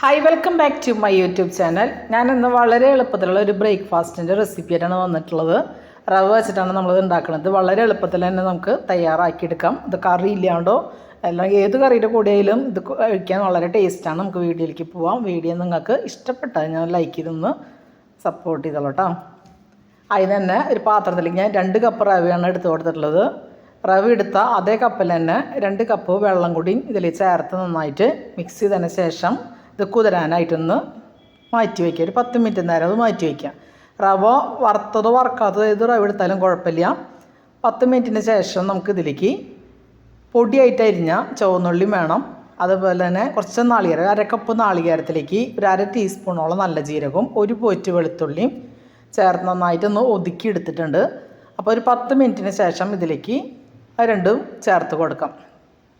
Hi welcome back to my YouTube channel ഞാൻ ഇന്ന് വളരെ എളുപ്പത്തിലുള്ള ഒരു ബ്രേക്ക്ഫാസ്റ്റിന്റെ റെസിപ്പിയായിട്ടാണ് വന്നിട്ടുള്ളത്. റവ വെച്ചിട്ടാണ് നമ്മൾ ഉണ്ടാക്കുന്നത്. വളരെ എളുപ്പത്തിൽ തന്നെ നമുക്ക് തയ്യാറാക്കിയെടുക്കാം. ഇത് കറി ഇല്ലാണ്ടോ അല്ലെങ്കിൽ ഏത് കറിയുടെ കൂടെയായാലും ഇത് കഴിക്കാൻ വളരെ ടേസ്റ്റാണ് നമുക്ക് വീഡിയോയിലേക്ക് പോവാം. വീഡിയോ നിങ്ങൾക്ക് ഇഷ്ടപ്പെട്ടാൽ ഞാൻ ലൈക്ക് ചെയ്തൊന്ന് സപ്പോർട്ട് ചെയ്തോളൂ കേട്ടോ അതിന് തന്നെ ഒരു പാത്രത്തിലേക്ക് ഞാൻ രണ്ട് കപ്പ് റവയാണ് എടുത്ത് കൊടുത്തിട്ടുള്ളത്. റവ എടുത്ത അതേ കപ്പിൽ തന്നെ രണ്ട് കപ്പ് വെള്ളം കൂടി ഇതിൽ ചേർത്ത് നന്നായിട്ട് മിക്സ് ചെയ്തതിന് ശേഷം ഇത് കുതിരാനായിട്ടൊന്ന് മാറ്റി വയ്ക്കുക. ഒരു പത്ത് മിനിറ്റ് നേരം അത് മാറ്റി വയ്ക്കുക. റവ വറുത്തതോ വറക്കാത്തതോ ഏത് റവ എടുത്താലും കുഴപ്പമില്ല. പത്ത് മിനിറ്റിന് ശേഷം നമുക്ക് ഇതിലേക്ക് പൊടിയായിട്ട് അരിഞ്ഞ ചുവന്നുള്ളിയും വേണം. അതുപോലെ തന്നെ കുറച്ച് നാളികേരം അര കപ്പ് നാളികേരത്തിലേക്ക് ഒരു അര ടീസ്പൂണോളം നല്ല ജീരകവും ഒരു പോറ്റ് വെളുത്തുള്ളിയും ചേർത്ത് നന്നായിട്ടൊന്ന് ഒതുക്കി എടുത്തിട്ടുണ്ട്. അപ്പോൾ ഒരു പത്ത് മിനിറ്റിന് ശേഷം ഇതിലേക്ക് രണ്ടും ചേർത്ത് കൊടുക്കാം.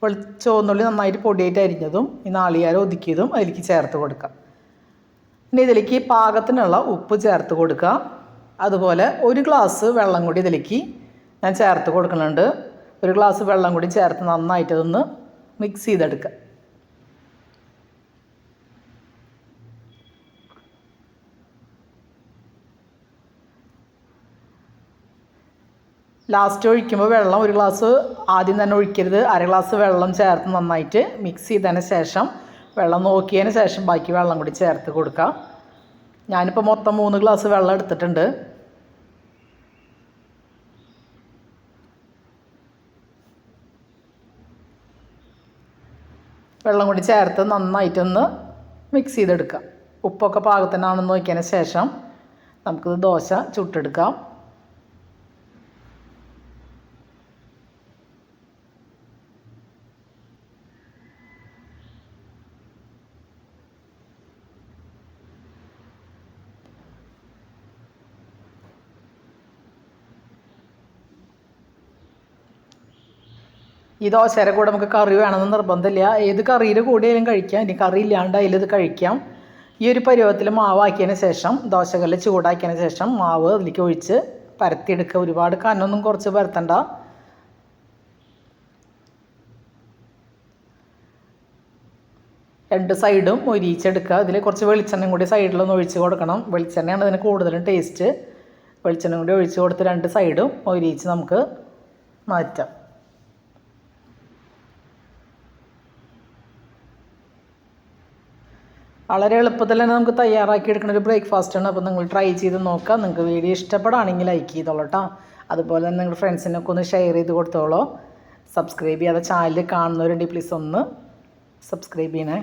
വെളി ചുവന്നുള്ളി നന്നായിട്ട് പൊടിയായിട്ട് അരിഞ്ഞതും ഈ നാളികേരം ഒതുക്കിയതും അതിലേക്ക് ചേർത്ത് കൊടുക്കാം. ഇനി ഇതിലേക്ക് പാകത്തിനുള്ള ഉപ്പ് ചേർത്ത് കൊടുക്കുക അതുപോലെ ഒരു ഗ്ലാസ് വെള്ളം കൂടി ഇതിലേക്ക് ഞാൻ ചേർത്ത് കൊടുക്കുന്നുണ്ട്. ഒരു ഗ്ലാസ് വെള്ളം കൂടി ചേർത്ത് നന്നായിട്ട് അതൊന്ന് മിക്സ് ചെയ്തെടുക്കുക. ലാസ്റ്റ് ഒഴിക്കുമ്പോൾ വെള്ളം ഒരു ഗ്ലാസ് ആദ്യം തന്നെ ഒഴിക്കരുത്. അര ഗ്ലാസ് വെള്ളം ചേർത്ത് നന്നായിട്ട് മിക്സ് ചെയ്തതിന് ശേഷം വെള്ളം നോക്കിയതിന് ശേഷം ബാക്കി വെള്ളം കൂടി ചേർത്ത് കൊടുക്കാം. ഞാനിപ്പോൾ മൊത്തം മൂന്ന് ഗ്ലാസ് വെള്ളം എടുത്തിട്ടുണ്ട്. വെള്ളം കൂടി ചേർത്ത് നന്നായിട്ടൊന്ന് മിക്സ് ചെയ്തെടുക്കാം. ഉപ്പൊക്കെ പാകത്തിനാണെന്ന് നോക്കിയതിന് ശേഷം നമുക്കിത് ദോശ ചുട്ടെടുക്കാം. ഈ ദോശയുടെ കൂടെ നമുക്ക് കറി വേണമെന്ന് നിർബന്ധമില്ല. ഏത് കറിയുടെ കൂടെയാലും കഴിക്കാം. ഇനി കറി ഇല്ലാണ്ട് അതിലിത് കഴിക്കാം. ഈ ഒരു പരുവത്തിൽ മാവാക്കിയതിന് ശേഷം ദോശകല്ല് ചൂടാക്കിയതിന് ശേഷം മാവ് അതിലേക്ക് ഒഴിച്ച് പരത്തിയെടുക്കുക. ഒരുപാട് കനൊന്നും കുറച്ച് പരത്തണ്ട. രണ്ട് സൈഡും ഒരിച്ചെടുക്കുക അതിൽ കുറച്ച് വെളിച്ചെണ്ണയും കൂടി സൈഡിലൊന്ന് ഒഴിച്ച് കൊടുക്കണം. വെളിച്ചെണ്ണയാണ് ഇതിന് കൂടുതലും ടേസ്റ്റ്. വെളിച്ചെണ്ണ കൂടി ഒഴിച്ച് കൊടുത്ത് രണ്ട് സൈഡും ഒരിച്ച് നമുക്ക് മാറ്റാം. വളരെ എളുപ്പത്തിൽ തന്നെ നമുക്ക് തയ്യാറാക്കി എടുക്കുന്ന ഒരു ബ്രേക്ക്ഫാസ്റ്റാണ് അപ്പോൾ നിങ്ങൾ ട്രൈ ചെയ്ത് നോക്കാം നിങ്ങൾക്ക് വീഡിയോ ഇഷ്ടപ്പെടുകയാണെങ്കിൽ ലൈക്ക് ചെയ്തോളൂ കേട്ടോ അതുപോലെ തന്നെ നിങ്ങളുടെ ഫ്രണ്ട്സിനൊക്കെ ഒന്ന് ഷെയർ ചെയ്ത് കൊടുത്തോളൂ. സബ്സ്ക്രൈബ് ചെയ്യാതെ ചാനൽ കാണുന്നവരുണ്ടെങ്കിൽ പ്ലീസ് ഒന്ന് സബ്സ്ക്രൈബ് ചെയ്യണേ.